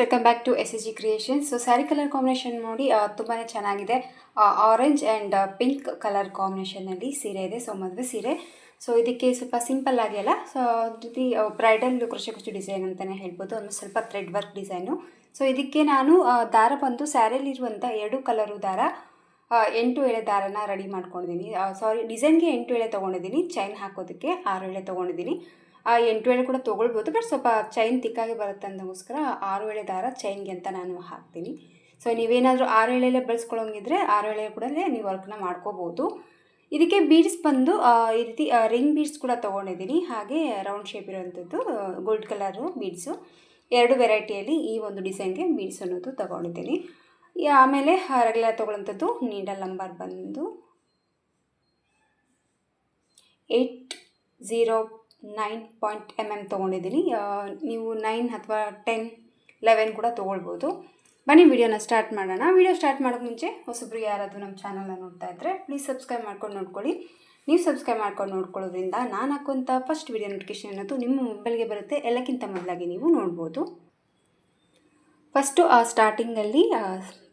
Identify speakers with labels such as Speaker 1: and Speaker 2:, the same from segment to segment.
Speaker 1: Welcome back to S S G creation so sari colour combination ನೋಡಿ ತುಂಬಾ ಚೆನ್ನಾಗಿದೆ. Orange and pink colour ಕಾಂಬಿನೇಷನಲ್ಲಿ ಸೀರೆ ಇದೆ. ಸೊ ಮದುವೆ ಸೀರೆ. ಸೊ ಇದಕ್ಕೆ ಸ್ವಲ್ಪ ಸಿಂಪಲ್ ಆಗಿ ಅಲ್ಲ. ಸೊ ಜೊತೆ ಬ್ರೈಡಲ್ ಕೃಷಿ ಕೃಷಿ ಡಿಸೈನ್ ಅಂತಲೇ ಹೇಳ್ಬೋದು. ಒಂದು ಸ್ವಲ್ಪ ಥ್ರೆಡ್ ವರ್ಕ್ ಡಿಸೈನು ಸೊ ಇದಕ್ಕೆ ನಾನು ದಾರ ಬಂದು ಸ್ಯಾರಿಯಲ್ಲಿರುವಂಥ ಎರಡು ಕಲರು ದಾರ ಎಂಟು ಎಳೆ ದಾರನ ರೆಡಿ ಮಾಡ್ಕೊಂಡಿದ್ದೀನಿ. ಸಾರಿ ಡಿಸೈನ್ಗೆ ಎಂಟು ಎಳೆ ತೊಗೊಂಡಿದ್ದೀನಿ. ಚೈನ್ ಹಾಕೋದಕ್ಕೆ ಆರು ಎಳೆ ತೊಗೊಂಡಿದ್ದೀನಿ. ಆ ಎಂಟು ವೇಳೆ ಕೂಡ ತೊಗೊಳ್ಬೋದು ಬಟ್ ಸ್ವಲ್ಪ ಚೈನ್ ತಿಕ್ಕಾಗಿ ಬರುತ್ತೆ ಅಂದಗೋಸ್ಕರ ಆರು ವೇಳೆ ದಾರ ಚೈನ್ಗೆ ಅಂತ ನಾನು ಹಾಕ್ತೀನಿ. ಸೊ ನೀವೇನಾದರೂ ಆರು ಎಳೆಲೆ ಬಳಸ್ಕೊಳ್ಳೋಂಗಿದ್ರೆ ಆರು ಎಳೆ ಕೂಡ ನೀವು ವರ್ಕ್ನ ಮಾಡ್ಕೋಬೋದು. ಇದಕ್ಕೆ ಬೀಡ್ಸ್ ಬಂದು ಈ ರೀತಿ ರಿಂಗ್ ಬೀಡ್ಸ್ ಕೂಡ ತೊಗೊಂಡಿದ್ದೀನಿ. ಹಾಗೆ ರೌಂಡ್ ಶೇಪ್ ಇರುವಂಥದ್ದು ಗೋಲ್ಡ್ ಕಲರು ಬೀಡ್ಸು ಎರಡು ವೆರೈಟಿಯಲ್ಲಿ ಈ ಒಂದು ಡಿಸೈನ್ಗೆ ಬೀಡ್ಸ್ ಅನ್ನೋದು ತೊಗೊಂಡಿದ್ದೀನಿ. ಆಮೇಲೆ ರೆಗ್ಯುಲರ್ ತೊಗೊಳ್ಳೋಂಥದ್ದು ನೀಡಲ್ ನಂಬರ್ ಬಂದು eight zero nine point M M ತೊಗೊಂಡಿದ್ದೀನಿ. ನೀವು ನೈನ್ ಅಥವಾ ಟೆನ್ ಲೆವೆನ್ ಕೂಡ ತೊಗೊಳ್ಬೋದು. ಬನ್ನಿ, ವಿಡಿಯೋನ ಸ್ಟಾರ್ಟ್ ಮಾಡೋಣ. ವಿಡಿಯೋ ಸ್ಟಾರ್ಟ್ ಮಾಡೋಕೆ ಮುಂಚೆ ಹೊಸಬ್ರು ಯಾರಾದರೂ ನಮ್ಮ ಚಾನಲ್ನ ನೋಡ್ತಾ ಇದ್ದರೆ ಪ್ಲೀಸ್ ಸಬ್ಸ್ಕ್ರೈಬ್ ಮಾಡ್ಕೊಂಡು ನೋಡ್ಕೊಳ್ಳಿ. ನೀವು ಸಬ್ಸ್ಕ್ರೈಬ್ ಮಾಡ್ಕೊಂಡು ನೋಡ್ಕೊಳ್ಳೋದ್ರಿಂದ ನಾನು ಹಾಕುವಂಥ ಫಸ್ಟ್ ವಿಡಿಯೋ ನೋಟಿಫಿಕೇಶನ್ ಅನ್ನೋದು ನಿಮ್ಮ ಮೊಬೈಲ್ಗೆ ಬರುತ್ತೆ. ಎಲ್ಲಕ್ಕಿಂತ ಮೊದಲಾಗಿ ನೀವು ನೋಡ್ಬೋದು. ಫಸ್ಟು ಆ ಸ್ಟಾರ್ಟಿಂಗಲ್ಲಿ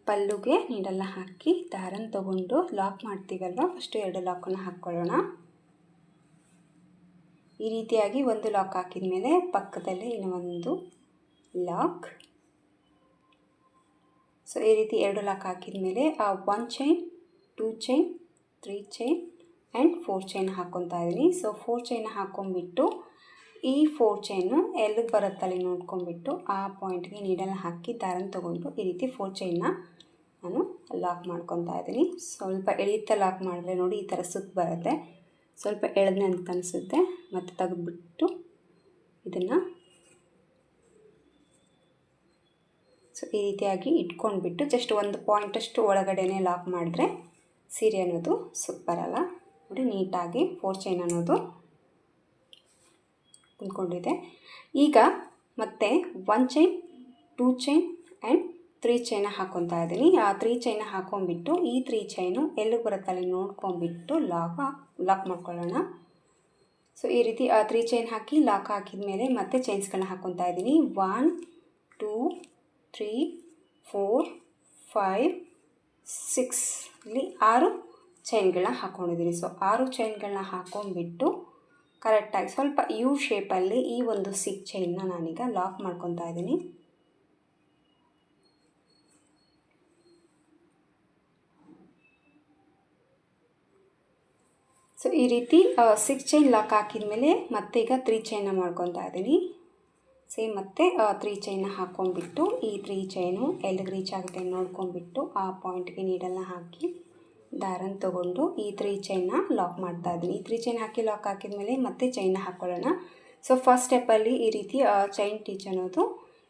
Speaker 1: ಪಲ್ಲುಗೆ ನೀಡೆಲ್ಲ ಹಾಕಿ, ದಾರನ ತೊಗೊಂಡು ಲಾಕ್ ಮಾಡ್ತೀವಲ್ವ? ಫಸ್ಟು ಎರಡು ಲಾಕನ್ನು ಹಾಕ್ಕೊಳ್ಳೋಣ. ಈ ರೀತಿಯಾಗಿ ಒಂದು ಲಾಕ್ ಹಾಕಿದ ಮೇಲೆ ಪಕ್ಕದಲ್ಲೇ ಇನ್ನೊಂದು ಲಾಕ್ ಸೊ ಈ ರೀತಿ ಎರಡು ಲಾಕ್ ಹಾಕಿದ ಮೇಲೆ, ಆ one chain two chain three chain and four chain ಹಾಕ್ಕೊತಾ ಇದ್ದೀನಿ. ಸೊ ಫೋರ್ ಚೈನ್ ಹಾಕ್ಕೊಂಬಿಟ್ಟು ಈ ಫೋರ್ ಚೈನು ಎಲ್ಲಿಗೆ ಬರುತ್ತಲ್ಲಿ ನೋಡ್ಕೊಂಡ್ಬಿಟ್ಟು, ಆ ಪಾಯಿಂಟ್ಗೆ ನೀಡನ್ನು ಹಾಕಿ ದಾರನ ತೊಗೊಂಡು ಈ ರೀತಿ ಫೋರ್ ಚೈನ್ನ ನಾನು ಲಾಕ್ ಮಾಡ್ಕೊತಾ ಇದ್ದೀನಿ. ಸ್ವಲ್ಪ ಎಳೀತಾ ಲಾಕ್ ಮಾಡಿದ್ರೆ ನೋಡಿ ಈ ಥರ ಸುತ್ತ ಬರುತ್ತೆ. ಸ್ವಲ್ಪ ಎಳೆದ್ನೆ ಅಂತ ಅನಿಸುತ್ತೆ, ಮತ್ತು ತೆಗೆದ್ಬಿಟ್ಟು ಇದನ್ನು ಸೊ ಈ ರೀತಿಯಾಗಿ ಇಟ್ಕೊಂಡ್ಬಿಟ್ಟು ಜಸ್ಟ್ ಒಂದು ಪಾಯಿಂಟಷ್ಟು ಒಳಗಡೆನೇ ಲಾಕ್ ಮಾಡಿದ್ರೆ ಸೀರೆ ಅನ್ನೋದು ಸೂಪರ್ ಬರಲ್ಲ ನೋಡಿ, ನೀಟಾಗಿ ಫೋರ್ ಚೈನ್ ಅನ್ನೋದು ಕುಂದ್ಕೊಂಡಿದೆ ಈಗ ಮತ್ತೆ one chain two chain and three chain ಹಾಕ್ಕೊತಾ ಇದ್ದೀನಿ. ಆ ತ್ರೀ ಚೈನ ಹಾಕೊಂಡ್ಬಿಟ್ಟು ಈ ತ್ರೀ ಚೈನು ಎಲ್ಲಿಗೆ ಬರುತ್ತಲ್ಲಿ ನೋಡ್ಕೊಂಡ್ಬಿಟ್ಟು ನೋಡ್ಕೊಂಬಿಟ್ಟು ಲಾಕ್ ಮಾಡ್ಕೊಳ್ಳೋಣ. ಸೊ ಈ ರೀತಿ ತ್ರೀ ಚೈನ್ ಹಾಕಿ ಲಾಕ್ ಹಾಕಿದ ಮೇಲೆ ಮತ್ತೆ ಚೈನ್ಸ್ಗಳನ್ನ ಹಾಕ್ಕೊತಾ ಇದ್ದೀನಿ. One two three four five six ಇಲ್ಲಿ ಆರು ಚೈನ್ಗಳನ್ನ ಹಾಕ್ಕೊಂಡಿದ್ದೀನಿ ಸೊ ಆರು ಚೈನ್ಗಳನ್ನ ಹಾಕ್ಕೊಂಡ್ಬಿಟ್ಟು ಕರೆಕ್ಟಾಗಿ ಸ್ವಲ್ಪ ಯು ಶೇಪಲ್ಲಿ ಈ ಒಂದು ಸಿಕ್ ಚೈನ್ನ ನಾನೀಗ ಲಾಕ್ ಮಾಡ್ಕೊತಾ ಇದ್ದೀನಿ. ಸೊ ಈ ರೀತಿ ಸಿಕ್ಸ್ ಚೈನ್ ಲಾಕ್ ಹಾಕಿದ ಮೇಲೆ ಮತ್ತೆ ಈಗ ತ್ರೀ ಚೈನ ಮಾಡ್ಕೊತಾ ಇದ್ದೀನಿ. ಸೇಮ್ ಮತ್ತೆ ತ್ರೀ ಚೈನ ಹಾಕ್ಕೊಂಡ್ಬಿಟ್ಟು, ಈ ತ್ರೀ ಚೈನು ಎಲ್ಲಿಗೆ ರೀಚ್ ಆಗುತ್ತೆ ನೋಡ್ಕೊಂಡ್ಬಿಟ್ಟು, ಆ ಪಾಯಿಂಟ್ಗೆ ನೀಡೆಲ್ಲ ಹಾಕಿ, ದಾರನ ತೊಗೊಂಡು ಈ ತ್ರೀ ಚೈನ್ನ ಲಾಕ್ ಮಾಡ್ತಾ ಇದ್ದೀನಿ. ಈ ತ್ರೀ ಚೈನ್ ಹಾಕಿ ಲಾಕ್ ಹಾಕಿದ ಮೇಲೆ ಮತ್ತೆ ಚೈನ್ನ ಹಾಕ್ಕೊಳ್ಳೋಣ ಸೊ ಫಸ್ಟ್ ಸ್ಟೆಪ್ಪಲ್ಲಿ ಈ ರೀತಿ ಚೈನ್ ಟೀಚ್ ಅನ್ನೋದು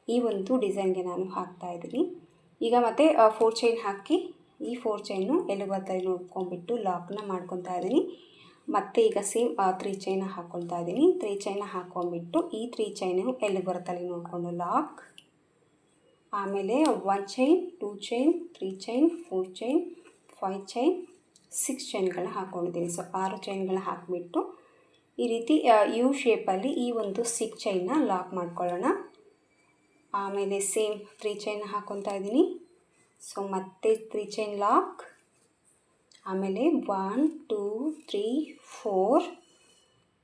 Speaker 1: ಈ ಒಂದು ಡಿಸೈನ್ಗೆ ನಾನು ಹಾಕ್ತಾ ಇದ್ದೀನಿ. ಈಗ ಮತ್ತೆ ಫೋರ್ ಚೈನ್ ಹಾಕಿ ಈ ಫೋರ್ ಚೈನು ಎಲ್ಲಿಗೆ ಬರ್ತಾ ನೋಡ್ಕೊಂಡ್ಬಿಟ್ಟು ಲಾಕ್ನ ಮಾಡ್ಕೊತಾ ಇದ್ದೀನಿ. ಮತ್ತೆ ಈಗ ಸೇಮ್ ತ್ರೀ ಚೈನ ಹಾಕ್ಕೊಳ್ತಾ ಇದ್ದೀನಿ. ತ್ರೀ ಚೈನ ಹಾಕೊಂಡ್ಬಿಟ್ಟು ಈ ತ್ರೀ ಚೈನು ಎಲ್ಲಿ ಬರುತ್ತಲ್ಲಿ ನೋಡಿಕೊಂಡು ಲಾಕ್ ಆಮೇಲೆ one chain two chain three chain four chain five chain six ಚೈನ್ಗಳನ್ನ ಹಾಕ್ಕೊಂಡಿದ್ದೀನಿ ಸೊ ಆರು ಚೈನ್ಗಳನ್ನ ಹಾಕಿಬಿಟ್ಟು ಈ ರೀತಿ ಯು ಶೇಪಲ್ಲಿ ಈ ಒಂದು ಸಿಕ್ ಚೈನ್ನ ಲಾಕ್ ಮಾಡ್ಕೊಳ್ಳೋಣ. ಆಮೇಲೆ ಸೇಮ್ ತ್ರೀ ಚೈನ್ ಹಾಕ್ಕೊತಾ ಇದ್ದೀನಿ. ಸೊ ಮತ್ತೆ ತ್ರೀ ಚೈನ್ ಲಾಕ್ ಆಮೇಲೆ ಒನ್ ಟೂ ತ್ರೀ ಫೋರ್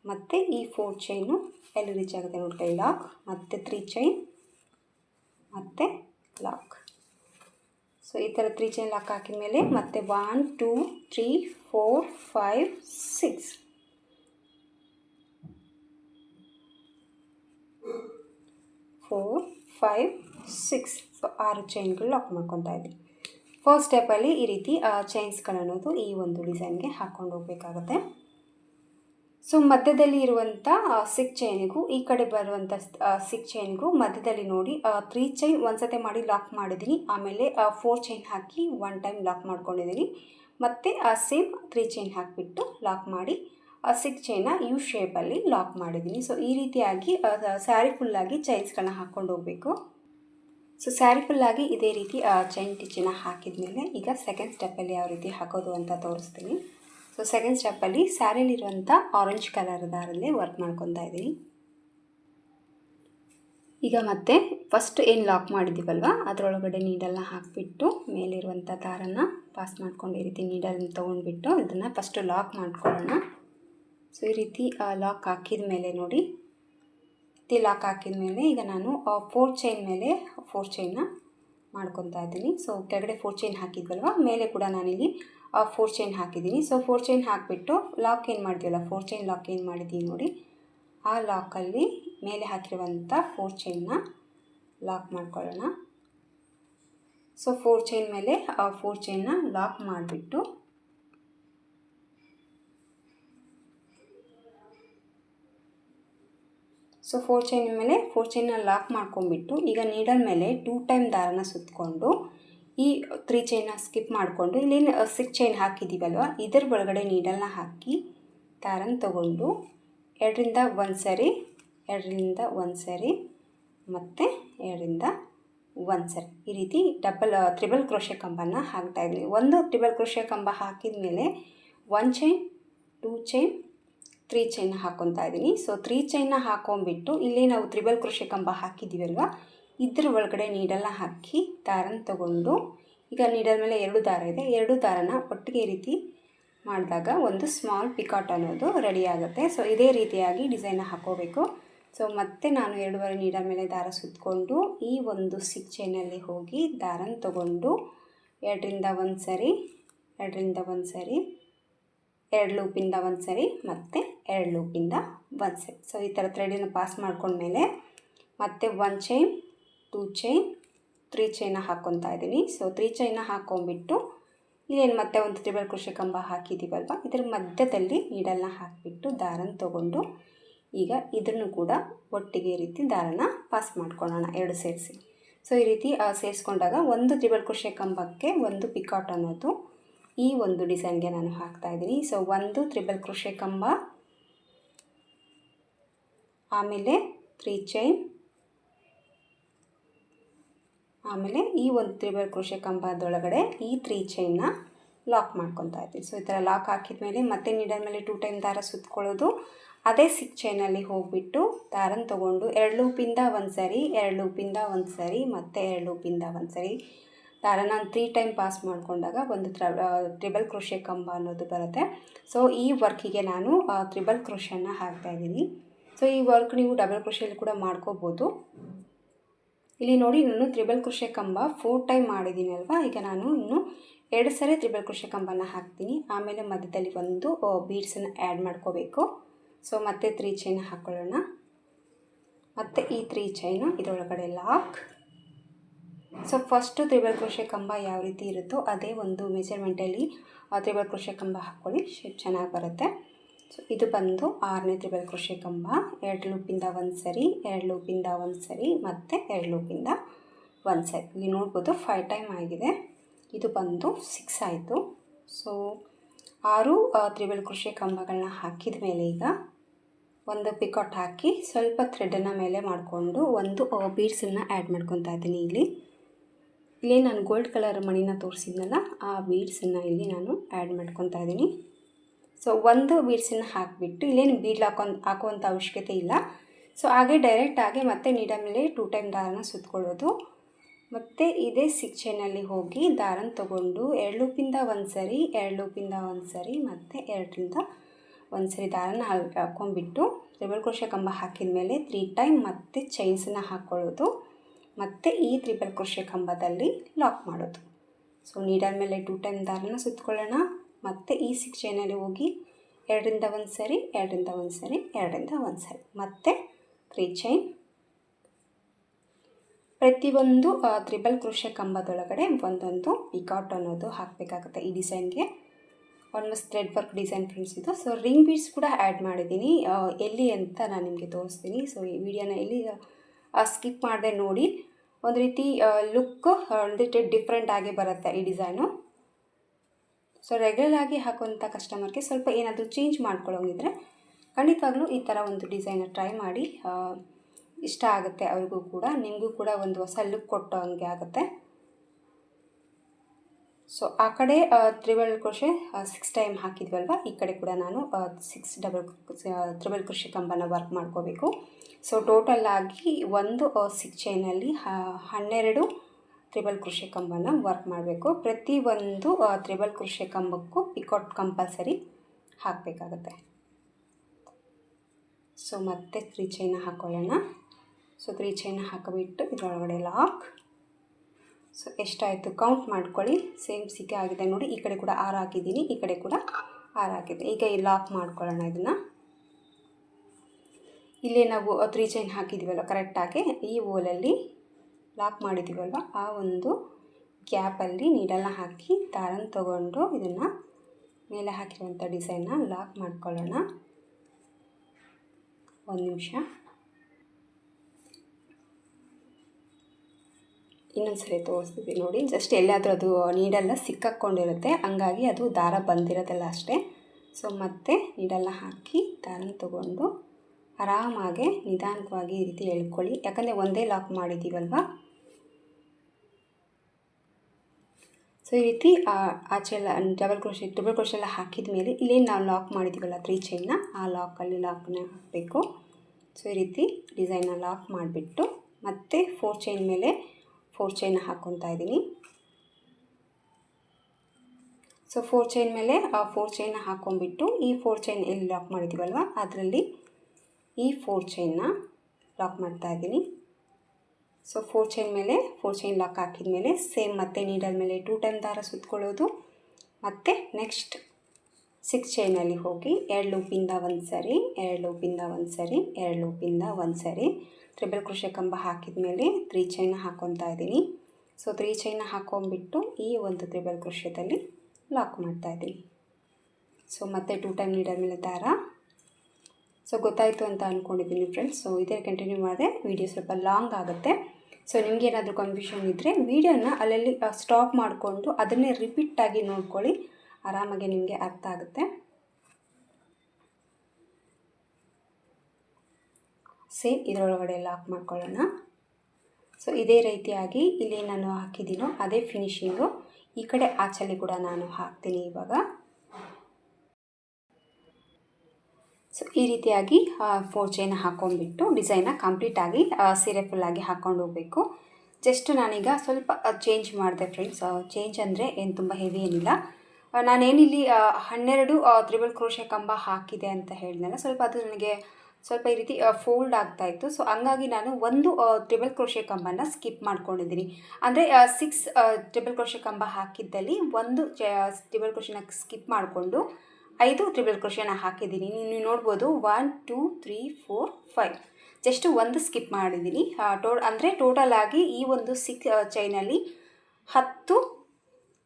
Speaker 1: ಮತ್ತು ಈ ಫೋರ್ ಚೈನು ಎಲ್ಲಿ ರೀಚ್ ಆಗುತ್ತೆ ನೋಡ್ಕೊಳ್ಳಿ ಲಾಕ್ ಮತ್ತು ತ್ರೀ ಚೈನ್ ಮತ್ತು ಲಾಕ್ ಸೊ ಈ ಥರ ತ್ರೀ ಚೈನ್ ಲಾಕ್ ಹಾಕಿದ ಮೇಲೆ ಮತ್ತೆ one two three four five six four five six so ಆರು ಚೈನ್ಗಳು ಲಾಕ್ ಮಾಡ್ಕೊತಾ ಇದ್ದೀನಿ ಫಸ್ಟ್ ಸ್ಟೆಪ್ಪಲ್ಲಿ ಈ ರೀತಿ ಚೈನ್ಸ್ಗಳನ್ನೋದು ಈ ಒಂದು ಡಿಸೈನ್ಗೆ ಹಾಕ್ಕೊಂಡು ಹೋಗಬೇಕಾಗತ್ತೆ. ಸೊ ಮಧ್ಯದಲ್ಲಿ ಇರುವಂಥ ಸಿಕ್ ಚೈನಿಗೂ ಈ ಕಡೆ ಬರುವಂಥ ಸಿಕ್ ಚೈನ್ಗೂ ಮಧ್ಯದಲ್ಲಿ ನೋಡಿ ತ್ರೀ ಚೈನ್ ಒಂದ್ಸತಿ ಮಾಡಿ ಲಾಕ್ ಮಾಡಿದ್ದೀನಿ. ಆಮೇಲೆ ಫೋರ್ ಚೈನ್ ಹಾಕಿ ಒನ್ ಟೈಮ್ ಲಾಕ್ ಮಾಡ್ಕೊಂಡಿದ್ದೀನಿ. ಮತ್ತು, ಆ ಸೇಮ್ ತ್ರೀ ಚೈನ್ ಹಾಕಿಬಿಟ್ಟು ಲಾಕ್ ಮಾಡಿ, ಆ ಸಿಕ್ ಚೈನ ಯು ಶೇಪಲ್ಲಿ ಲಾಕ್ ಮಾಡಿದ್ದೀನಿ. ಸೊ ಈ ರೀತಿಯಾಗಿ ಸ್ಯಾರಿ ಫುಲ್ಲಾಗಿ ಚೈನ್ಸ್ಗಳನ್ನ ಹಾಕ್ಕೊಂಡು ಹೋಗಬೇಕು. ಸೊ ಸ್ಯಾರಿ ಫುಲ್ಲಾಗಿ ಇದೇ ರೀತಿ ಚೈನ್ ಟಿಚ್ಚನ್ನ ಹಾಕಿದ ಮೇಲೆ ಈಗ ಸೆಕೆಂಡ್ ಸ್ಟೆಪ್ಪಲ್ಲಿ ಯಾವ ರೀತಿ ಹಾಕೋದು ಅಂತ ತೋರಿಸ್ತೀನಿ. ಸೊ ಸೆಕೆಂಡ್ ಸ್ಟೆಪ್ಪಲ್ಲಿ ಸ್ಯಾರಿಲಿರುವಂಥ ಆರೆಂಜ್ ಕಲರ್ ದಾರಲ್ಲೇ ವರ್ಕ್ ಮಾಡ್ಕೊತಾ ಇದ್ದೀನಿ. ಈಗ ಮತ್ತೆ ಫಸ್ಟ್ ಏನು ಲಾಕ್ ಮಾಡಿದ್ದೀವಲ್ವ, ಅದರೊಳಗಡೆ ನೀಡಲ್ನ ಹಾಕಿಬಿಟ್ಟು ಮೇಲಿರುವಂಥ ದಾರನ ಪಾಸ್ ಮಾಡ್ಕೊಂಡು ಈ ರೀತಿ ನೀಡಲ್ನ ತೊಗೊಂಡ್ಬಿಟ್ಟು ಇದನ್ನು ಫಸ್ಟು ಲಾಕ್ ಮಾಡ್ಕೊಳ್ಳೋಣ. ಸೊ ಈ ರೀತಿ ಲಾಕ್ ಹಾಕಿದ ಮೇಲೆ ನೋಡಿ ಲಾಕ್ ಹಾಕಿದ ಮೇಲೆ ಈಗ ನಾನು ಫೋರ್ ಚೈನ್ ಮೇಲೆ ಫೋರ್ ಚೈನ್ನ ಮಾಡ್ಕೊತಾ ಇದ್ದೀನಿ. ಸೊ ಕೆಳಗಡೆ ಫೋರ್ ಚೈನ್ ಹಾಕಿದ್ವಲ್ವ? ಮೇಲೆ ಕೂಡ ನಾನಿಲ್ಲಿ ಫೋರ್ ಚೈನ್ ಹಾಕಿದ್ದೀನಿ. ಸೊ ಫೋರ್ ಚೈನ್ ಹಾಕಿಬಿಟ್ಟು ಲಾಕ್ ಏನು ಮಾಡಿದ್ವಲ್ಲ ಫೋರ್ ಚೈನ್ ಲಾಕ್ ಏನು ಮಾಡಿದ್ದೀನಿ ನೋಡಿ. ಆ ಲಾಕಲ್ಲಿ ಮೇಲೆ ಹಾಕಿರುವಂಥ ಫೋರ್ ಚೈನ್ನ ಲಾಕ್ ಮಾಡ್ಕೊಳ್ಳೋಣ. ಸೊ ಫೋರ್ ಚೈನ್ ಮೇಲೆ ಆ ಫೋರ್ ಚೈನ್ನ ಲಾಕ್ ಮಾಡಿಬಿಟ್ಟು ಸೊ ಫೋರ್ ಚೈನ್ ಮೇಲೆ ಫೋರ್ ಚೈನ್ನ ಲಾಕ್ ಮಾಡ್ಕೊಂಡ್ಬಿಟ್ಟು ಈಗ ನೀಡಲ್ ಮೇಲೆ ಟೂ ಟೈಮ್ ದಾರನ ಸುತ್ತಕೊಂಡು ಈ ತ್ರೀ ಚೈನ್ನ ಸ್ಕಿಪ್ ಮಾಡಿಕೊಂಡು ಇಲ್ಲಿ ಸಿಕ್ಸ್ ಚೈನ್ ಹಾಕಿದ್ದೀವಲ್ವ ಇದರ ಒಳಗಡೆ ನೀಡಲ್ನ ಹಾಕಿ ದಾರನ ತಗೊಂಡು ಎರಡರಿಂದ ಒಂದು ಸರಿ, ಎರಡರಿಂದ ಒಂದು ಸರಿ, ಮತ್ತು ಎರಡರಿಂದ ಒಂದು ಸರಿ. ಈ ರೀತಿ ಡಬಲ್ ತ್ರಿಬಲ್ ಕ್ರೋಶೆ ಕಂಬನ ಹಾಕ್ತಾಯಿದ್ವಿ ಒಂದು ತ್ರಿಬಲ್ ಕ್ರೋಶೆ ಕಂಬ ಹಾಕಿದ ಮೇಲೆ one chain two chain three ಚೈನ್ನ ಹಾಕೊತಾ ಇದ್ದೀನಿ. ಸೊ ತ್ರೀ ಚೈನ್ನ ಹಾಕೊಂಬಿಟ್ಟು ಇಲ್ಲಿ ನಾವು ತ್ರಿಬಲ್ ಕೃಷಿ ಕಂಬ ಹಾಕಿದ್ದೀವಲ್ವ? ಇದ್ರ ಒಳಗಡೆ ನೀಡಲ್ನ ಹಾಕಿ ದಾರನ ತಗೊಂಡು ಈಗ ನೀಡಲ್ ಮೇಲೆ ಎರಡು ದಾರ ಇದೆ. ಎರಡು ದಾರನ ಒಟ್ಟಿಗೆ ರೀತಿ ಮಾಡಿದಾಗ ಒಂದು ಸ್ಮಾಲ್ ಪಿಕಾಟ್ ಅನ್ನೋದು ರೆಡಿ ಆಗುತ್ತೆ. ಸೊ ಇದೇ ರೀತಿಯಾಗಿ ಡಿಸೈನ್ನ ಹಾಕೋಬೇಕು. ಸೊ ಮತ್ತೆ ನಾನು ಎರಡೂವರೆ ನೀಡ ಮೇಲೆ ದಾರ ಸುತ್ತಕೊಂಡು ಈ ಒಂದು ಸಿಕ್ ಚೈನಲ್ಲಿ ಹೋಗಿ ದಾರನ ತಗೊಂಡು ಎರಡರಿಂದ ಒಂದು ಸರಿ ಎರಡರಿಂದ ಒಂದು ಸರಿ ಎರಡು ಲೂಪಿಂದ ಒಂದು ಸರಿ ಮತ್ತು ಎರಡು ಲೂಪಿಂದ ಒಂದು ಸರಿ. ಸೊ ಈ ಥರ ಥ್ರೆಡಿನ ಪಾಸ್ ಮಾಡ್ಕೊಂಡ್ಮೇಲೆ ಮತ್ತೆ one chain two chain three ಚೈನ ಹಾಕ್ಕೊತಾ ಇದ್ದೀನಿ. ಸೊ ತ್ರೀ ಚೈನ ಹಾಕ್ಕೊಂಬಿಟ್ಟು ಇಲ್ಲೇನು ಮತ್ತೆ ಒಂದು ತ್ರಿಬಲ್ ಕೃಷಿ ಕಂಬ ಹಾಕಿದ್ದೀವಲ್ವ? ಇದರ ಮಧ್ಯದಲ್ಲಿ ನೀಡಲ್ನ ಹಾಕಿಬಿಟ್ಟು ದಾರನ ತಗೊಂಡು ಈಗ ಇದನ್ನು ಕೂಡ ಒಟ್ಟಿಗೆ ರೀತಿ ದಾರನ ಪಾಸ್ ಮಾಡ್ಕೊಳ್ಳೋಣ ಎರಡು ಸೇರಿಸಿ. ಸೊ ಈ ರೀತಿ ಸೇರಿಸ್ಕೊಂಡಾಗ ಒಂದು ತ್ರಿಬಲ್ ಕೃಷಿ ಕಂಬಕ್ಕೆ ಒಂದು ಪಿಕಾಟ್ ಅನ್ನೋದು ಈ ಒಂದು ಡಿಸೈನ್ಗೆ ನಾನು ಹಾಕ್ತಾ ಇದ್ದೀನಿ. ಸೊ ಒಂದು ತ್ರಿಬಲ್ ಕೃಷಿ ಕಂಬ, ಆಮೇಲೆ ತ್ರೀ ಚೈನ್ ಆಮೇಲೆ ಈ ಒಂದು ತ್ರಿಬಲ್ ಕೃಷಿ ಕಂಬದೊಳಗಡೆ ಈ ತ್ರೀ ಚೈನ್ನ ಲಾಕ್ ಮಾಡ್ಕೊತಾ ಇದ್ದೀನಿ. ಸೊ ಈ ಥರ ಲಾಕ್ ಹಾಕಿದ ಮೇಲೆ ಮತ್ತೆ ನೀಡಲ್ ಮೇಲೆ ಟೂ ಟೈಮ್ ದಾರ ಸುತ್ಕೊಳ್ಳೋದು, ಅದೇ ಸಿಕ್ ಚೈನಲ್ಲಿ ಹೋಗಿಬಿಟ್ಟು ದಾರನ ತೊಗೊಂಡು ಎರಡು ಲೂಪಿಂದ ಒಂದು ಸರಿ ಎರಡು ಲೂಪಿಂದ ಒಂದು ಸರಿ ಮತ್ತು ಎರಡು ಲೂಪಿಂದ ಒಂದು ಸರಿ ದಾರನ ತ್ರೀ ಟೈಮ್ ಪಾಸ್ ಮಾಡಿಕೊಂಡಾಗ ಒಂದು ತ್ರಿಬಲ್ ಕ್ರೋಶೆ ಕಂಬ ಅನ್ನೋದು ಬರುತ್ತೆ. ಸೊ ಈ ವರ್ಕಿಗೆ ನಾನು ತ್ರಿಬಲ್ ಕ್ರೋಶನ್ನ ಹಾಕ್ತಾಯಿದ್ದೀನಿ ಸೊ ಈ ವರ್ಕ್ ನೀವು ಡಬಲ್ ಕೃಷಿಯಲ್ಲಿ ಕೂಡ ಮಾಡ್ಕೋಬೋದು. ಇಲ್ಲಿ ನೋಡಿ ನಾನು ತ್ರಿಬಲ್ ಕೃಷಿ ಕಂಬ ಫೋರ್ ಟೈಮ್ ಮಾಡಿದ್ದೀನಿ ಅಲ್ವಾ? ಈಗ ನಾನು ಇನ್ನು ಎರಡು ಸರಿ ತ್ರಿಬಲ್ ಕೃಷಿ ಕಂಬನ ಹಾಕ್ತೀನಿ. ಆಮೇಲೆ ಮಧ್ಯದಲ್ಲಿ ಒಂದು ಬೀಡ್ಸನ್ನು ಆ್ಯಡ್ ಮಾಡ್ಕೋಬೇಕು. ಸೊ ಮತ್ತೆ ತ್ರೀ ಚೈನ್ ಹಾಕ್ಕೊಳ್ಳೋಣ ಮತ್ತು ಈ ತ್ರೀ ಚೈನು ಇದರೊಳಗಡೆ lock so first triple crochet ಕಂಬ ಯಾವ ರೀತಿ ಇರುತ್ತೋ ಅದೇ ಒಂದು ಮೆಜರ್ಮೆಂಟಲ್ಲಿ ತ್ರಿಬಲ್ ಕ್ರೋಶೆ ಕಂಬ ಹಾಕ್ಕೊಳ್ಳಿ ಶೇಪ್ ಚೆನ್ನಾಗಿ ಬರುತ್ತೆ. ಸೊ ಇದು ಬಂದು ಆರನೇ ತ್ರಿಬಲ್ ಕ್ರೋಶೆ ಕಂಬ. ಎರಡು ಲೂಪಿಂದ ಒಂದು ಸರಿ, ಎರಡು ಲೂಪಿಂದ ಒಂದು ಸರಿ, ಮತ್ತು ಎರಡು ಲೂಪಿಂದ ಒಂದು ಸರಿ. ಇಲ್ಲಿ ನೋಡ್ಬೋದು ಫೈವ್ ಟೈಮ್ ಆಗಿದೆ. ಇದು ಬಂದು ಸಿಕ್ಸ್ ಆಯಿತು. ಸೊ ಆರು ತ್ರಿಬಲ್ ಕೃಷಿ ಕಂಬಗಳನ್ನ ಹಾಕಿದ ಮೇಲೆ ಈಗ ಒಂದು ಪಿಕಾಟ್ ಹಾಕಿ ಸ್ವಲ್ಪ ಥ್ರೆಡನ್ನು ಮೇಲೆ ಮಾಡಿಕೊಂಡು ಒಂದು ಬೀಡ್ಸನ್ನು ಆ್ಯಡ್ ಮಾಡ್ಕೊತಾ ಇದ್ದೀನಿ ಇಲ್ಲಿ. ಇಲ್ಲಿ ನಾನು ಗೋಲ್ಡ್ ಕಲರ್ ಮಣಿನ ತೋರಿಸಿದ್ನಲ್ಲ, ಆ ಬೀಡ್ಸನ್ನು ಇಲ್ಲಿ ನಾನು ಆ್ಯಡ್ ಮಾಡ್ಕೊತಾ ಇದ್ದೀನಿ. ಸೊ ಒಂದು ಬೀಡ್ಸನ್ನು ಹಾಕಿಬಿಟ್ಟು ಇಲ್ಲೇನು ಬೀಡ್ ಹಾಕೊ ಹಾಕುವಂಥ ಅವಶ್ಯಕತೆ ಇಲ್ಲ. ಸೊ ಹಾಗೆ ಡೈರೆಕ್ಟಾಗಿ ಮತ್ತೆ ನೀಡ ಮೇಲೆ ಟೂ ಟೈಮ್ ದಾರನ ಸುತ್ತಕೊಳ್ಳೋದು ಮತ್ತು ಇದೇ ಸಿಕ್ ಚೈನಲ್ಲಿ ಹೋಗಿ ದಾರನ ತೊಗೊಂಡು ಎರಡು ಲೂಪಿಂದ ಒಂದು ಸರಿ, ಎರಡು ಲೂಪಿಂದ ಒಂದು ಸರಿ ಮತ್ತು ಎರಡರಿಂದ ಒಂದು ಸರಿ ದಾರನ ಹಾಕ್ಕೊಂಡ್ಬಿಟ್ಟು ಡಬಲ್ ಕ್ರೋಶ ಕಂಬ ಹಾಕಿದ ಮೇಲೆ ತ್ರೀ ಟೈಮ್ ಮತ್ತೆ ಚೈನ್ಸನ್ನು ಹಾಕ್ಕೊಳ್ಳೋದು ಮತ್ತು ಈ ತ್ರಿಬಲ್ ಕೃಷಿ ಕಂಬದಲ್ಲಿ ಲಾಕ್ ಮಾಡೋದು. ಸೊ ನೀಡಲ್ ಮೇಲೆ ಟೂ ಟೈಮ್ ದಾರನ ಸುತ್ತಕೊಳ್ಳೋಣ ಮತ್ತು ಈ ಸಿಕ್ಸ್ ಚೈನಲ್ಲಿ ಹೋಗಿ ಎರಡರಿಂದ ಒಂದು ಸರಿ, ಎರಡರಿಂದ ಒಂದು ಸರಿ, ಎರಡರಿಂದ ಒಂದು ಸರಿ. ಮತ್ತು ತ್ರೀ ಚೈನ್ ಪ್ರತಿಯೊಂದು ತ್ರಿಬಲ್ ಕೃಷಿ ಕಂಬದೊಳಗಡೆ ಒಂದೊಂದು ಪಿಕಾಟ್ ಅನ್ನೋದು ಹಾಕಬೇಕಾಗುತ್ತೆ ಈ ಡಿಸೈನ್ಗೆ almost thread work design friends ಇದು. ಸೊ ರಿಂಗ್ ಬೀಡ್ಸ್ ಕೂಡ ಆ್ಯಡ್ ಮಾಡಿದ್ದೀನಿ. ಎಲ್ಲಿ ಅಂತ ನಾನು ನಿಮಗೆ ತೋರಿಸ್ತೀನಿ. ಸೊ ಈ ವಿಡಿಯೋನ ಎಲ್ಲಿ ಸ್ಕಿಪ್ ಮಾಡದೆ ನೋಡಿ. ಒಂದು ರೀತಿ ಲುಕ್ ಒಂದು ರೀತಿ ಡಿಫ್ರೆಂಟ್ ಆಗಿ ಬರುತ್ತೆ ಈ ಡಿಸೈನು ಸೊ ರೆಗ್ಯುಲರ್ ಆಗಿ ಹಾಕುವಂಥ ಕಸ್ಟಮರ್ಗೆ ಸ್ವಲ್ಪ ಏನಾದರೂ ಚೇಂಜ್ ಮಾಡ್ಕೊಳ್ಳೋಂಗಿದ್ರೆ ಖಂಡಿತವಾಗ್ಲೂ ಈ ಥರ ಒಂದು ಡಿಸೈನ ಟ್ರೈ ಮಾಡಿ ಇಷ್ಟ ಆಗುತ್ತೆ ಅವ್ರಿಗೂ ಕೂಡ. ನಿಮಗೂ ಕೂಡ ಒಂದು ಹೊಸ ಲುಕ್ ಕೊಟ್ಟೋ ಹಂಗೆ ಆಗುತ್ತೆ. ಸೊ ಆ ಕಡೆ ತ್ರಿಬಲ್ ಕೃಷಿ ಸಿಕ್ಸ್ ಟೈಮ್ ಹಾಕಿದ್ವಲ್ವ? ಈ ಕಡೆ ಕೂಡ ನಾನು ಸಿಕ್ಸ್ ಡಬಲ್ ತ್ರಿಬಲ್ ಕೃಷಿ ಕಂಬನ ವರ್ಕ್ ಮಾಡ್ಕೋಬೇಕು. ಸೊ ಟೋಟಲ್ ಆಗಿ ಒಂದು ಸಿಕ್ ಚೈನಲ್ಲಿ ಹನ್ನೆರಡು ತ್ರಿಬಲ್ ಕೃಷಿ ಕಂಬನ ವರ್ಕ್ ಮಾಡಬೇಕು. ಪ್ರತಿ ಒಂದು ತ್ರಿಬಲ್ ಕೃಷಿ ಕಂಬಕ್ಕೂ ಪಿಕಾಟ್ ಕಂಪಲ್ಸರಿ ಹಾಕಬೇಕಾಗುತ್ತೆ. ಸೊ ಮತ್ತೆ ತ್ರೀ ಚೈನ ಹಾಕೊಳ್ಳೋಣ. ಸೊ ತ್ರೀ ಚೈನ ಹಾಕಿಬಿಟ್ಟು ಇದರೊಳಗಡೆ ಲಾಕ್ ಸೊ ಎಷ್ಟಾಯಿತು? ಕೌಂಟ್ ಮಾಡ್ಕೊಳ್ಳಿ. ಸೇಮ್ ಸಿಕ್ಕೆ ಆಗಿದೆ ನೋಡಿ. ಈ ಕಡೆ ಕೂಡ ಆರು ಹಾಕಿದ್ದೀನಿ. ಈ ಕಡೆ ಕೂಡ ಆರು ಹಾಕಿದೆ ಈಗ ಈ ಲಾಕ್ ಮಾಡ್ಕೊಳ್ಳೋಣ ಇದನ್ನು. ಇಲ್ಲೇ ನಾವು ತ್ರೀ ಚೈನ್ ಹಾಕಿದ್ದೀವಲ್ಲ ಕರೆಕ್ಟಾಗಿ ಈ ಓಲಲ್ಲಿ ಲಾಕ್ ಮಾಡಿದ್ದೀವಲ್ವ ಆ ಒಂದು ಗ್ಯಾಪಲ್ಲಿ ನೀಡಲ್ನ ಹಾಕಿ ದಾರನ ತಗೊಂಡು ಇದನ್ನು ಮೇಲೆ ಹಾಕಿರುವಂಥ ಡಿಸೈನ್ನ ಲಾಕ್ ಮಾಡ್ಕೊಳ್ಳೋಣ. ಒಂದು ನಿಮಿಷ. ಇನ್ನೊಂದು ಸರಿ ತೋರಿಸ್ತೀವಿ ನೋಡಿ ಜಸ್ಟ್ ಎಲ್ಲಾದರೂ ಅದು ನೀಡಲ್ಲ ಸಿಕ್ಕಾಕ್ಕೊಂಡಿರುತ್ತೆ ಹಂಗಾಗಿ ಅದು ದಾರ ಬಂದಿರೋದಲ್ಲ ಅಷ್ಟೇ. ಸೊ ಮತ್ತೆ ನೀಡಲ್ಲ ಹಾಕಿ ದಾರನ ತಗೊಂಡು ಆರಾಮಾಗೆ ನಿಧಾನವಾಗಿ ಈ ರೀತಿ ಎಳ್ಕೊಳ್ಳಿ. ಯಾಕಂದರೆ ಒಂದೇ ಲಾಕ್ ಮಾಡಿದ್ದೀವಲ್ವ? ಸೊ ಈ ರೀತಿ ಆಚೆ ಎಲ್ಲ ಡಬಲ್ ಕ್ರೋಶೆ ಡಬಲ್ ಕ್ರೋಶೆ ಎಲ್ಲ ಹಾಕಿದ ಮೇಲೆ ಇಲ್ಲೇನು ನಾವು ಲಾಕ್ ಮಾಡಿದ್ದೀವಲ್ಲ ತ್ರೀ ಚೈನ್ನ ಆ ಲಾಕಲ್ಲಿ ಲಾಕ್ನ ಹಾಕಬೇಕು. ಸೊ ಈ ರೀತಿ ಡಿಸೈನ್ನ ಲಾಕ್ ಮಾಡಿಬಿಟ್ಟು ಮತ್ತೆ ಫೋರ್ ಚೈನ್ ಮೇಲೆ ಫೋರ್ ಚೈನ್ ಹಾಕ್ಕೊತಾ ಇದ್ದೀನಿ. ಸೊ ಫೋರ್ ಚೈನ್ ಮೇಲೆ ಆ ಫೋರ್ ಚೈನ್ನ ಹಾಕ್ಕೊಂಬಿಟ್ಟು ಈ ಫೋರ್ ಚೈನ್ ಎಲ್ಲಿ ಲಾಕ್ ಮಾಡಿದ್ದೀವಲ್ವ, ಅದರಲ್ಲಿ ಈ ಫೋರ್ ಚೈನ್ನ ಲಾಕ್ ಮಾಡ್ತಾ ಇದ್ದೀನಿ. ಸೊ ಫೋರ್ ಚೈನ್ ಮೇಲೆ ಫೋರ್ ಚೈನ್ ಲಾಕ್ ಹಾಕಿದ ಮೇಲೆ ಸೇಮ್ ಮತ್ತೆ ನೀಡಲ್ ಮೇಲೆ ಟೂ ಟೈಮ್ ದಾರ ಸುತ್ಕೊಳ್ಳೋದು. ಮತ್ತು ನೆಕ್ಸ್ಟ್ ಸಿಕ್ಸ್ ಚೈನಲ್ಲಿ ಹೋಗಿ ಎರಡು ಲೂಪಿಂದ ಒಂದು ಸರಿ, ಎರಡು ಲೂಪಿಂದ ಒಂದು ಸರಿ, ಎರಡು ಲೂಪಿಂದ ಒಂದು ಸರಿ ತ್ರಿಬಲ್ ಕೃಷಿ ಕಂಬ ಹಾಕಿದ ಮೇಲೆ ತ್ರೀ ಚೈನ ಹಾಕೊತಾ ಇದ್ದೀನಿ. ಸೊ ತ್ರೀ ಚೈನ ಹಾಕೊಂಡ್ಬಿಟ್ಟು ಈ ಒಂದು ತ್ರಿಬಲ್ ಕೃಷ್ಯದಲ್ಲಿ ಲಾಕ್ ಮಾಡ್ತಾ ಇದ್ದೀನಿ. ಸೊ ಮತ್ತೆ ಟೂ ಟೈಮ್ ನೀಡಲ್ ಮೇಲೆ ದಾರ ಸೊ ಗೊತ್ತಾಯಿತು ಅಂತ ಅಂದ್ಕೊಂಡಿದ್ದೀನಿ ಫ್ರೆಂಡ್ಸ್ ಸೊ ಇದೇ ಕಂಟಿನ್ಯೂ ಮಾಡಿದೆ. ವಿಡಿಯೋ ಸ್ವಲ್ಪ ಲಾಂಗ್ ಆಗುತ್ತೆ. ಸೊ ನಿಮ್ಗೆ ಏನಾದರೂ ಕನ್ಫ್ಯೂಷನ್ ಇದ್ದರೆ ವೀಡಿಯೋನ ಅಲ್ಲಲ್ಲಿ ಸ್ಟಾಪ್ ಮಾಡಿಕೊಂಡು ಅದನ್ನೇ ರಿಪೀಟಾಗಿ ನೋಡ್ಕೊಳ್ಳಿ. ಆರಾಮಾಗಿ ನಿಮಗೆ ಅರ್ಥ ಆಗುತ್ತೆ. ಸೇಮ್ ಇದರೊಳಗಡೆ ಲಾಕ್ ಮಾಡ್ಕೊಳ್ಳೋಣ. ಸೊ ಇದೇ ರೀತಿಯಾಗಿ ಇಲ್ಲಿ ನಾನು ಹಾಕಿದ್ದೀನೋ, ಅದೇ ಫಿನಿಶಿಂಗು ಈ ಕಡೆ ಆಚಲ್ಲಿ ಕೂಡ ನಾನು ಹಾಕ್ತೀನಿ ಇವಾಗ. ಸೊ ಈ ರೀತಿಯಾಗಿ ಫೋರ್ ಚೈನ ಹಾಕೊಂಡ್ಬಿಟ್ಟು ಡಿಸೈನ್ನ ಕಂಪ್ಲೀಟಾಗಿ ಸೀರೆ ಫುಲ್ಲಾಗಿ ಹಾಕ್ಕೊಂಡು ಹೋಗಬೇಕು. ಜಸ್ಟ್ ನಾನೀಗ ಸ್ವಲ್ಪ ಚೇಂಜ್ ಮಾಡಿದೆ ಫ್ರೆಂಡ್ಸ್ ಚೇಂಜ್ ಅಂದರೆ ಏನು ತುಂಬ ಹೆವಿ ಏನಿಲ್ಲ. ನಾನೇನಿಲ್ಲಿ ಹನ್ನೆರಡು ತ್ರಿಬಲ್ ಕ್ರೋಶೆ ಕಂಬ ಹಾಕಿದೆ ಅಂತ ಹೇಳಿದ್ನಲ್ಲ ಸ್ವಲ್ಪ ಅದು ನನಗೆ ಸ್ವಲ್ಪ ಈ ರೀತಿ ಫೋಲ್ಡ್ ಆಗ್ತಾ ಇತ್ತು. ಸೊ ಹಂಗಾಗಿ ನಾನು ಒಂದು ಟ್ರಿಬಲ್ ಕ್ರೋಶೆ ಕಂಬನ ಸ್ಕಿಪ್ ಮಾಡ್ಕೊಂಡಿದ್ದೀನಿ. ಅಂದರೆ ಸಿಕ್ಸ್ ಟ್ರಿಬಲ್ ಕ್ರೋಶೆ ಕಂಬ ಹಾಕಿದ್ದಲ್ಲಿ ಒಂದು ಟ್ರಿಬಲ್ ಕ್ರೋಶೆನ ಸ್ಕಿಪ್ ಮಾಡಿಕೊಂಡು ಐದು ಟ್ರಿಬಲ್ ಕ್ರೋಷನ ಹಾಕಿದ್ದೀನಿ. ನೀವು ನೋಡ್ಬೋದು one two three four five just ಒಂದು ಸ್ಕಿಪ್ ಮಾಡಿದ್ದೀನಿ. ಟೋ ಅಂದರೆ ಟೋಟಲ್ ಆಗಿ ಈ ಒಂದು ಸಿಕ್ ಚೈನಲ್ಲಿ ಹತ್ತು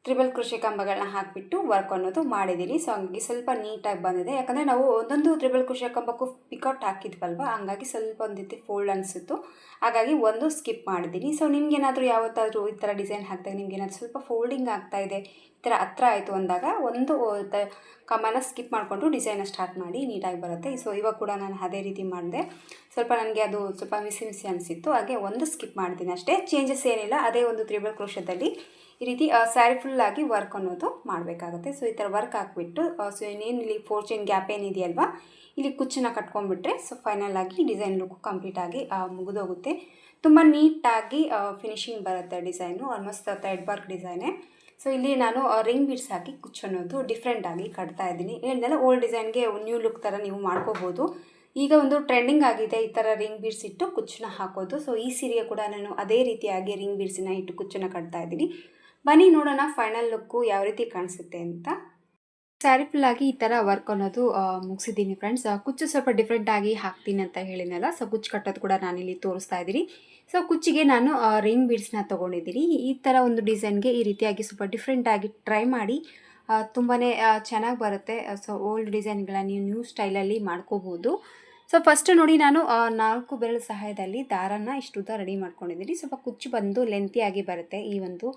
Speaker 1: ತ್ರಿಬಲ್ ಕೃಷಿ ಕಂಬಗಳನ್ನ ಹಾಕಿಬಿಟ್ಟು ವರ್ಕ್ ಅನ್ನೋದು ಮಾಡಿದ್ದೀರಿ ಸೊ ಹಂಗಾಗಿ ಸ್ವಲ್ಪ ನೀಟಾಗಿ ಬಂದಿದೆ. ಯಾಕಂದರೆ ನಾವು ಒಂದೊಂದು ತ್ರಿಬಲ್ ಕೃಷಿ ಕಂಬಕ್ಕೂ ಪಿಕೌಟ್ ಹಾಕಿದ್ವಲ್ವ? ಹಂಗಾಗಿ ಸ್ವಲ್ಪ ಒಂದು ರೀತಿ ಫೋಲ್ಡ್ ಅನಿಸಿತ್ತು. ಹಾಗಾಗಿ ಒಂದು ಸ್ಕಿಪ್ ಮಾಡಿದ್ದೀನಿ ಸೊ ನಿಮಗೇನಾದರೂ ಯಾವತ್ತಾದರೂ ಈ ಥರ ಡಿಸೈನ್ ಹಾಕಿದಾಗ ನಿಮ್ಗೇನಾದರೂ ಸ್ವಲ್ಪ ಫೋಲ್ಡಿಂಗ್ ಆಗ್ತಾ ಇದೆ, ಈ ಥರ ಹತ್ರ ಆಯಿತು ಅಂದಾಗ ಒಂದು ಕಂಬನ ಸ್ಕಿಪ್ ಮಾಡಿಕೊಂಡು ಡಿಸೈನ ಸ್ಟಾರ್ಟ್ ಮಾಡಿ ನೀಟಾಗಿ ಬರುತ್ತೆ. ಸೊ ಇವಾಗ ಕೂಡ ನಾನು ಅದೇ ರೀತಿ ಮಾಡಿದೆ. ಸ್ವಲ್ಪ ನನಗೆ ಅದು ಸ್ವಲ್ಪ ಮಿಸಿ ಮಿಸಿ ಅನಿಸಿತ್ತು. ಹಾಗೆ ಒಂದು ಸ್ಕಿಪ್ ಮಾಡ್ತೀನಿ ಅಷ್ಟೇ. ಚೇಂಜಸ್ ಏನಿಲ್ಲ. ಅದೇ ಒಂದು ತ್ರಿಬಲ್ ಕ್ರೋಶದಲ್ಲಿ ಈ ರೀತಿ ಸ್ಯಾರಿ ಆಗಿ ವರ್ಕ್ ಅನ್ನೋದು ಮಾಡಬೇಕಾಗುತ್ತೆ. ಸೊ ಈ ಥರ ವರ್ಕ್ ಹಾಕ್ಬಿಟ್ಟು ಸೊ ಇನ್ನೇನು ಇಲ್ಲಿ ಫೋರ್ ಚೈನ್ ಗ್ಯಾಪ್ ಏನಿದೆಯಲ್ವಾ ಇಲ್ಲಿ ಕುಚ್ಚನ್ನ ಕಟ್ಕೊಂಡ್ಬಿಟ್ರೆ ಸೊ ಫೈನಲ್ ಆಗಿ ಡಿಸೈನ್ ಲುಕ್ ಕಂಪ್ಲೀಟಾಗಿ ಮುಗಿದೋಗುತ್ತೆ. ತುಂಬ ನೀಟಾಗಿ ಫಿನಿಶಿಂಗ್ ಬರುತ್ತೆ ಡಿಸೈನು ಆಲ್ಮೋಸ್ಟ್ ಥ್ರೆಡ್ ವರ್ಕ್ ಡಿಸೈನೇ ಸೊ ಇಲ್ಲಿ ನಾನು ರಿಂಗ್ ಬೀಡ್ಸ್ ಹಾಕಿ ಕುಚ್ಚು ಅನ್ನೋದು ಡಿಫ್ರೆಂಟಾಗಿ ಕಟ್ತಾ ಇದ್ದೀನಿ. ಹೇಳಿದೆಲ್ಲ ಓಲ್ಡ್ ಡಿಸೈನ್ಗೆ ನ್ಯೂ ಲುಕ್ ಥರ ನೀವು ಮಾಡ್ಕೋಬೋದು. ಈಗ ಒಂದು ಟ್ರೆಂಡಿಂಗ್ ಆಗಿದೆ, ಈ ಥರ ರಿಂಗ್ ಬೀಡ್ಸ್ ಇಟ್ಟು ಕುಚ್ಚನ್ನ ಹಾಕೋದು. ಸೊ ಈ ಸೀರೆಗೆ ಕೂಡ ನಾನು ಅದೇ ರೀತಿಯಾಗಿ ರಿಂಗ್ ಬೀಡ್ಸನ್ನ ಇಟ್ಟು ಕುಚ್ಚನ್ನ ಕಟ್ತಾ ಇದ್ದೀನಿ. ಬನ್ನಿ ನೋಡೋಣ ಫೈನಲ್ ಲುಕ್ಕು ಯಾವ ರೀತಿ ಕಾಣಿಸುತ್ತೆ ಅಂತ. ಸ್ಯಾರಿ ಫುಲ್ಲಾಗಿ ಈ ಥರ ವರ್ಕ್ ಅನ್ನೋದು ಮುಗಿಸಿದ್ದೀನಿ ಫ್ರೆಂಡ್ಸ್ ಕುಚ್ಚು ಸ್ವಲ್ಪ ಡಿಫ್ರೆಂಟಾಗಿ ಹಾಕ್ತೀನಿ ಅಂತ ಹೇಳಿನಲ್ಲ ಸೊ ಕುಚ್ಚು ಕಟ್ಟೋದು ಕೂಡ ನಾನಿಲ್ಲಿ ತೋರಿಸ್ತಾ ಇದ್ದೀನಿ. ಸೊ ಕುಚ್ಚಿಗೆ ನಾನು ರಿಂಗ್ ಬೀಡ್ಸ್ನ ತೊಗೊಂಡಿದ್ದೀನಿ. ಈ ಥರ ಒಂದು ಡಿಸೈನ್ಗೆ ಈ ರೀತಿಯಾಗಿ ಸ್ವಲ್ಪ ಡಿಫ್ರೆಂಟಾಗಿ ಟ್ರೈ ಮಾಡಿ ತುಂಬಾ ಚೆನ್ನಾಗಿ ಬರುತ್ತೆ. ಸೊ ಓಲ್ಡ್ ಡಿಸೈನ್ಗಳ ನೀವು ನ್ಯೂ ಸ್ಟೈಲಲ್ಲಿ ಮಾಡ್ಕೋಬೋದು. ಸೊ ಫಸ್ಟ್ ನೋಡಿ ನಾನು ನಾಲ್ಕು ಬೆರಳು ಸಹಾಯದಲ್ಲಿ ದಾರನ ಇಷ್ಟು ಉದ್ದ ರೆಡಿ ಮಾಡ್ಕೊಂಡಿದ್ದೀನಿ. ಸ್ವಲ್ಪ ಕುಚ್ಚು ಬಂದು ಲೆಂತಿಯಾಗಿ ಬರುತ್ತೆ ಈ ಒಂದು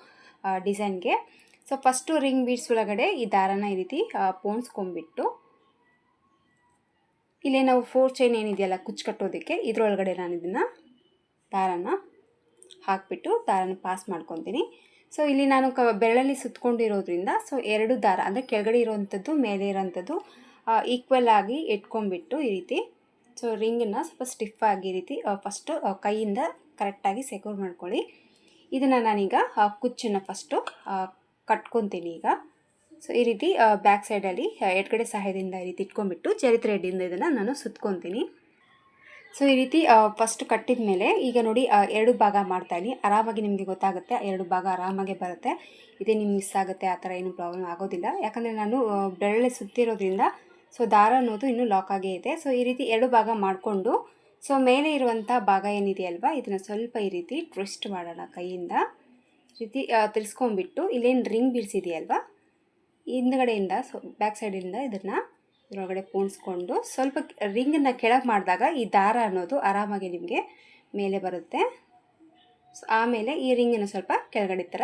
Speaker 1: ಡಿಸೈನ್ಗೆ ಸೊ ಫಸ್ಟು ರಿಂಗ್ ಬೀಡ್ಸ್ ಒಳಗಡೆ ಈ ದಾರನ ಈ ರೀತಿ ಪೋಣಿಸ್ಕೊಂಡ್ಬಿಟ್ಟು, ಇಲ್ಲಿ ನಾವು ಫೋರ್ ಚೈನ್ ಏನಿದೆಯಲ್ಲ, ಕುಚ್ಚು ಕಟ್ಟೋದಕ್ಕೆ, ಇದರೊಳಗಡೆ ನಾನು ಇದನ್ನು ದಾರನ ಹಾಕಿಬಿಟ್ಟು ದಾರನ ಪಾಸ್ ಮಾಡ್ಕೊತೀನಿ. ಸೊ ಇಲ್ಲಿ ನಾನು ಕ, ಬೆರಳಲ್ಲಿ ಸುತ್ತಕೊಂಡಿರೋದ್ರಿಂದ ಸೊ ಎರಡು ದಾರ, ಅಂದರೆ ಕೆಳಗಡೆ ಇರೋವಂಥದ್ದು, ಮೇಲೆ ಇರೋವಂಥದ್ದು ಈಕ್ವಲ್ ಆಗಿ ಇಟ್ಕೊಂಡ್ಬಿಟ್ಟು ಈ ರೀತಿ ಸೊ ರಿಂಗನ್ನು ಸ್ವಲ್ಪ ಸ್ಟಿಫ್ ಆಗಿ ಈ ರೀತಿ ಫಸ್ಟು ಕೈಯಿಂದ ಕರೆಕ್ಟಾಗಿ ಸೆಕ್ಯೂರ್ ಮಾಡ್ಕೊಳ್ಳಿ. ಇದನ್ನು ನಾನೀಗ ಕುಚ್ಚನ್ನು ಫಸ್ಟು ಕಟ್ಕೊತೀನಿ ಈಗ. ಸೊ ಈ ರೀತಿ ಬ್ಯಾಕ್ ಸೈಡಲ್ಲಿ ಎಡಗಡೆ ಸಹಾಯದಿಂದ ಈ ರೀತಿ ಇಟ್ಕೊಂಡ್ಬಿಟ್ಟು ಚರಿತ್ರೆ ಎಡ್ಡಿಂದ ಇದನ್ನು ನಾನು ಸುತ್ಕೊತೀನಿ. ಸೊ ಈ ರೀತಿ ಫಸ್ಟ್ ಕಟ್ಟಿದ ಮೇಲೆ, ಈಗ ನೋಡಿ ಎರಡು ಭಾಗ ಮಾಡ್ತಾಯಿನಿ ಆರಾಮಾಗಿ ನಿಮಗೆ ಗೊತ್ತಾಗುತ್ತೆ ಎರಡು ಭಾಗ ಆರಾಮಾಗೆ ಬರುತ್ತೆ. ಇದೇ ನಿಮ್ಗೆ ಮಿಸ್ ಆಗುತ್ತೆ, ಆ ಥರ ಏನು ಪ್ರಾಬ್ಲಮ್ ಆಗೋದಿಲ್ಲ. ಯಾಕಂದರೆ ನಾನು ಬೆಳ್ಳೆ ಸುತ್ತಿರೋದ್ರಿಂದ ಸೊ ದಾರ ಅನ್ನೋದು ಇನ್ನೂ ಲಾಕ್ ಆಗೇ ಇದೆ. ಸೊ ಈ ರೀತಿ ಎರಡು ಭಾಗ ಮಾಡಿಕೊಂಡು ಸೊ ಮೇಲೆ ಇರುವಂಥ ಭಾಗ ಏನಿದೆಯಲ್ವಾ ಇದನ್ನು ಸ್ವಲ್ಪ ಈ ರೀತಿ ಟ್ವಿಸ್ಟ್ ಮಾಡೋಣ ಕೈಯಿಂದ. ರೀತಿ ತಿಳಿಸ್ಕೊಂಬಿಟ್ಟು ಇಲ್ಲೇನು ರಿಂಗ್ ಬಿಡಿಸಿದೆಯಲ್ವಾ ಹಿಂದ್ಗಡೆಯಿಂದ, ಸೊ ಬ್ಯಾಕ್ ಸೈಡಿಂದ ಇದನ್ನು ಇದರೊಳಗಡೆ ಪೂಣಿಸ್ಕೊಂಡು ಸ್ವಲ್ಪ ರಿಂಗನ್ನು ಕೆಳಗೆ ಮಾಡಿದಾಗ ಈ ದಾರ ಅನ್ನೋದು ಆರಾಮಾಗಿ ನಿಮಗೆ ಮೇಲೆ ಬರುತ್ತೆ. ಸೊ ಆಮೇಲೆ ಈ ರಿಂಗನ್ನು ಸ್ವಲ್ಪ ಕೆಳಗಡೆ ಥರ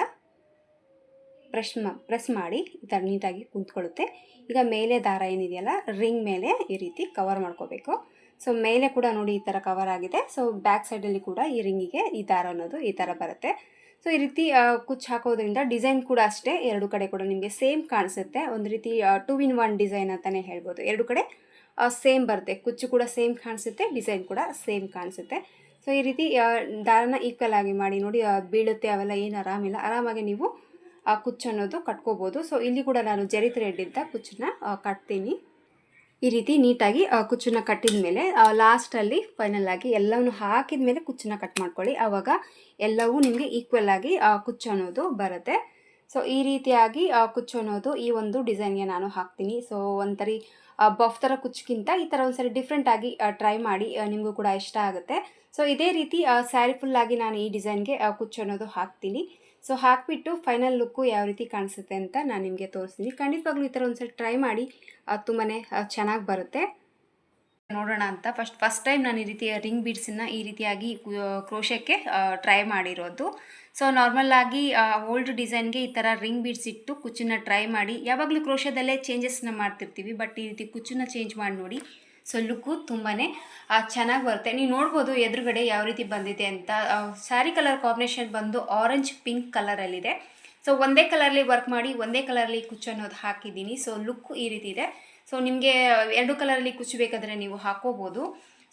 Speaker 1: ಪ್ರೆಸ್ ಮಾ ಪ್ರೆಸ್ ಮಾಡಿ ಈ ಥರ ನೀಟಾಗಿ ಕುಂತ್ಕೊಳ್ಳುತ್ತೆ. ಈಗ ಮೇಲೆ ದಾರ ಏನಿದೆಯಲ್ಲ ರಿಂಗ್ ಮೇಲೆ ಈ ರೀತಿ ಕವರ್ ಮಾಡ್ಕೋಬೇಕು. ಸೊ ಮೇಲೆ ಕೂಡ ನೋಡಿ ಈ ಥರ ಕವರ್ ಆಗಿದೆ. ಸೊ ಬ್ಯಾಕ್ ಸೈಡಲ್ಲಿ ಕೂಡ ಈ ರಿಂಗಿಗೆ ಈ ದಾರ ಅನ್ನೋದು ಈ ಥರ ಬರುತ್ತೆ. ಸೊ ಈ ರೀತಿ ಕುಚ್ಚು ಹಾಕೋದ್ರಿಂದ ಡಿಸೈನ್ ಕೂಡ ಅಷ್ಟೇ. ಎರಡು ಕಡೆ ಕೂಡ ನಿಮಗೆ ಸೇಮ್ ಕಾಣಿಸುತ್ತೆ. ಒಂದು ರೀತಿ ಟೂ ಇನ್ ಒನ್ ಡಿಸೈನ್ ಅಂತಲೇ ಹೇಳ್ಬೋದು. ಎರಡು ಕಡೆ ಸೇಮ್ ಬರುತ್ತೆ. ಕುಚ್ಚು ಕೂಡ ಸೇಮ್ ಕಾಣಿಸುತ್ತೆ. ಡಿಸೈನ್ ಕೂಡ ಸೇಮ್ ಕಾಣಿಸುತ್ತೆ. ಸೊ ಈ ರೀತಿ ದಾರನ ಈಕ್ವಲ್ ಆಗಿ ಮಾಡಿ ನೋಡಿ ಬೀಳುತ್ತೆ. ಅವೆಲ್ಲ ಏನು ಆರಾಮಿಲ್ಲ. ಆರಾಮಾಗಿ ನೀವು, ಆ, ಕುಚ್ಚು ಅನ್ನೋದು ಕಟ್ಕೋಬೋದು. ಸೊ ಇಲ್ಲಿ ಕೂಡ ನಾನು ಜರಿ ಥ್ರೆಡ್ಡಿಂದ ಕುಚ್ಚನ್ನ ಕಟ್ತೀನಿ. ಈ ರೀತಿ ನೀಟಾಗಿ ಕುಚ್ಚನ್ನ ಕಟ್ಟಿದ ಮೇಲೆ ಲಾಸ್ಟಲ್ಲಿ ಫೈನಲ್ ಆಗಿ ಎಲ್ಲವನ್ನು ಹಾಕಿದ ಮೇಲೆ ಕುಚ್ಚನ್ನ ಕಟ್ ಮಾಡ್ಕೊಳ್ಳಿ. ಆವಾಗ ಎಲ್ಲವೂ ನಿಮಗೆ ಈಕ್ವಲ್ ಆಗಿ ಕುಚ್ಚು ಅನ್ನೋದು ಬರುತ್ತೆ. ಸೊ ಈ ರೀತಿಯಾಗಿ ಕುಚ್ಚು ಅನ್ನೋದು ಈ ಒಂದು ಡಿಸೈನ್ಗೆ ನಾನು ಹಾಕ್ತೀನಿ. ಸೊ ಒಂಥರಿ ಬಫ್ ಥರ ಕುಚ್ಚಕ್ಕಿಂತ ಈ ಥರ ಒಂದ್ಸರಿ ಡಿಫ್ರೆಂಟಾಗಿ ಟ್ರೈ ಮಾಡಿ ನಿಮಗೂ ಕೂಡ ಇಷ್ಟ ಆಗುತ್ತೆ. ಸೊ ಇದೇ ರೀತಿ ಸ್ಯಾರಿ ಫುಲ್ಲಾಗಿ ನಾನು ಈ ಡಿಸೈನ್ಗೆ ಕುಚ್ಚು ಅನ್ನೋದು ಹಾಕ್ತೀನಿ. ಸೊ ಹಾಕಿಬಿಟ್ಟು ಫೈನಲ್ ಲುಕ್ಕು ಯಾವ ರೀತಿ ಕಾಣಿಸುತ್ತೆ ಅಂತ ನಾನು ನಿಮಗೆ ತೋರಿಸ್ತೀನಿ. ಖಂಡಿತವಾಗ್ಲೂ ಈ ಥರ ಒಂದ್ಸಲ ಟ್ರೈ ಮಾಡಿ ತುಂಬಾ ಚೆನ್ನಾಗಿ ಬರುತ್ತೆ. ನೋಡೋಣ ಅಂತ. ಫಸ್ಟ್ ಫಸ್ಟ್ ಟೈಮ್ ನಾನು ಈ ರೀತಿ ರಿಂಗ್ ಬೀಡ್ಸನ್ನು ಈ ರೀತಿಯಾಗಿ ಕ್ರೋಶಕ್ಕೆ ಟ್ರೈ ಮಾಡಿರೋದು. ಸೊ ನಾರ್ಮಲ್ ಆಗಿ ಓಲ್ಡ್ ಡಿಸೈನ್ಗೆ ಈ ಥರ ರಿಂಗ್ ಬೀಡ್ಸ್ ಇಟ್ಟು ಕುಚ್ಚನ್ನ ಟ್ರೈ ಮಾಡಿ. ಯಾವಾಗಲೂ ಕ್ರೋಶದಲ್ಲೇ ಚೇಂಜಸ್ನ ಮಾಡ್ತಿರ್ತೀವಿ ಬಟ್ ಈ ರೀತಿ ಕುಚ್ಚನ್ನ ಚೇಂಜ್ ಮಾಡಿ ನೋಡಿ ಸೊ ಲುಕ್ಕು ತುಂಬಾ ಚೆನ್ನಾಗಿ ಬರುತ್ತೆ. ನೀವು ನೋಡ್ಬೋದು ಎದುರುಗಡೆ ಯಾವ ರೀತಿ ಬಂದಿದೆ ಅಂತ. ಸ್ಯಾರಿ ಕಲರ್ ಕಾಂಬಿನೇಷನ್ ಬಂದು ಆರೆಂಜ್ ಪಿಂಕ್ ಕಲರಲ್ಲಿದೆ ಸೊ ಒಂದೇ ಕಲರಲ್ಲಿ ವರ್ಕ್ ಮಾಡಿ, ಒಂದೇ ಕಲರ್ಲಿ ಕುಚ್ಚು ಅನ್ನೋದು ಹಾಕಿದ್ದೀನಿ. ಸೊ ಲುಕ್ ಈ ರೀತಿ ಇದೆ. ಸೊ ನಿಮಗೆ ಎರಡು ಕಲರಲ್ಲಿ ಕುಚ್ಚು ಬೇಕಾದರೆ ನೀವು ಹಾಕೋಬೋದು.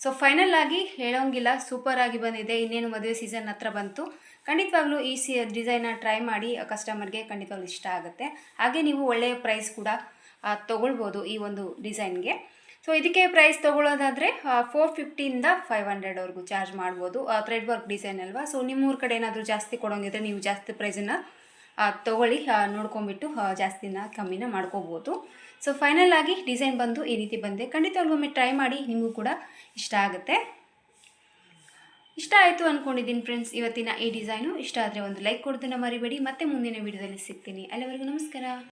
Speaker 1: ಸೊ ಫೈನಲ್ ಆಗಿ ಹೇಳೋಂಗಿಲ್ಲ. ಸೂಪರ್ ಆಗಿ ಬಂದಿದೆ. ಇನ್ನೇನು ಮದುವೆ ಸೀಸನ್ ಹತ್ರ ಬಂತು. ಖಂಡಿತವಾಗ್ಲೂ ಈ ಸಿ ಡಿಸೈನ್ನ ಟ್ರೈ ಮಾಡಿ ಕಸ್ಟಮರ್ಗೆ ಖಂಡಿತವಾಗ್ಲೂ ಇಷ್ಟ ಆಗುತ್ತೆ. ಹಾಗೆ ನೀವು ಒಳ್ಳೆಯ ಪ್ರೈಸ್ ಕೂಡ ತಗೊಳ್ಬೋದು ಈ ಒಂದು ಡಿಸೈನ್ಗೆ ಸೊ ಇದಕ್ಕೆ ಪ್ರೈಸ್ ತೊಗೊಳ್ಳೋದಾದರೆ ಫೋರ್ ಫಿಫ್ಟಿಯಿಂದ ಫೈವ್ ಹಂಡ್ರೆಡ್ವರೆಗೂ ಚಾರ್ಜ್ ಮಾಡ್ಬೋದು. ಥ್ರೆಡ್ ವರ್ಕ್ ಡಿಸೈನ್ ಅಲ್ವಾ? ಸೊ ನಿಮ್ಮೂರ ಕಡೆ ಏನಾದರೂ ಜಾಸ್ತಿ ಕೊಡೋಂಗಿದ್ರೆ ನೀವು ಜಾಸ್ತಿ ಪ್ರೈಸನ್ನು ತೊಗೊಳ್ಳಿ ನೋಡ್ಕೊಂಬಿಟ್ಟು ಜಾಸ್ತಿನ ಕಮ್ಮಿನ ಮಾಡ್ಕೋಬೋದು. ಸೊ ಫೈನಲ್ ಆಗಿ ಡಿಸೈನ್ ಬಂದು ಈ ರೀತಿ ಬಂದೆ ಖಂಡಿತ ಒಂದೊಮ್ಮೆ ಟ್ರೈ ಮಾಡಿ, ನಿಮಗೂ ಕೂಡ ಇಷ್ಟ ಆಗುತ್ತೆ. ಇಷ್ಟ ಆಯಿತು ಅಂದ್ಕೊಂಡಿದ್ದೀನಿ ಫ್ರೆಂಡ್ಸ್ ಇವತ್ತಿನ ಈ ಡಿಸೈನು ಇಷ್ಟ ಆದರೆ ಒಂದು ಲೈಕ್ ಕೊಡೋದನ್ನು ಮರಿಬೇಡಿ. ಮತ್ತೆ ಮುಂದಿನ ವಿಡಿಯೋದಲ್ಲಿ ಸಿಗ್ತೀನಿ. ಅಲ್ಲಿವರೆಗೂ ನಮಸ್ಕಾರ.